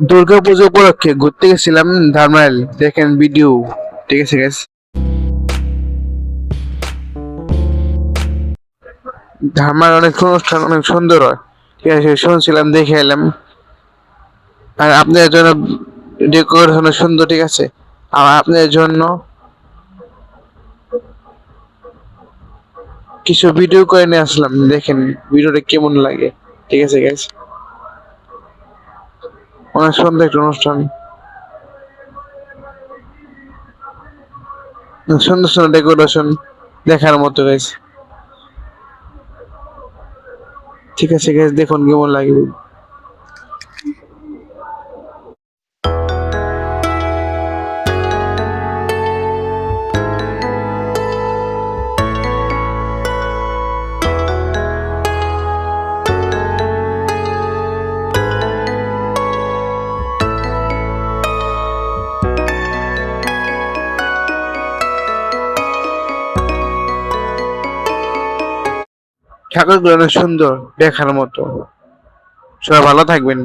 দুর্গা পুজো উপলক্ষে ঘুরতে গেছিলাম ধারমাইল দেখেন ভিডিও ঠিক আছে গ্যাস ধারমাইল অনেক অনুষ্ঠান, অনেক সুন্দর হয়। ঠিক আছে শুনছিলাম, দেখে এলাম। আর আপনাদের জন্য ডেকোরেশন সুন্দর, ঠিক আছে? আর আপনাদের জন্য কিছু ভিডিও করে নিয়ে আসলাম। দেখেন ভিডিওটা কেমন লাগে, ঠিক আছে গ্যাস অনেক সুন্দর একটা অনুষ্ঠান সুন্দর সুন্দর ডেকোরেশন দেখার মতো গেছে ঠিক আছে গেছে দেখুন কেমন লাগে। ঠাকুরগুলো অনেক সুন্দর দেখার মতো। সবাই ভালো থাকবেন।